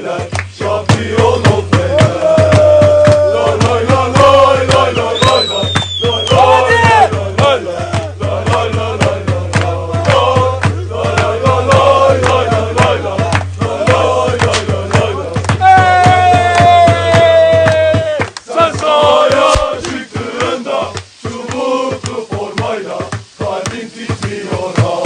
Fener Şampiyon ol Fener Kalbim titriyor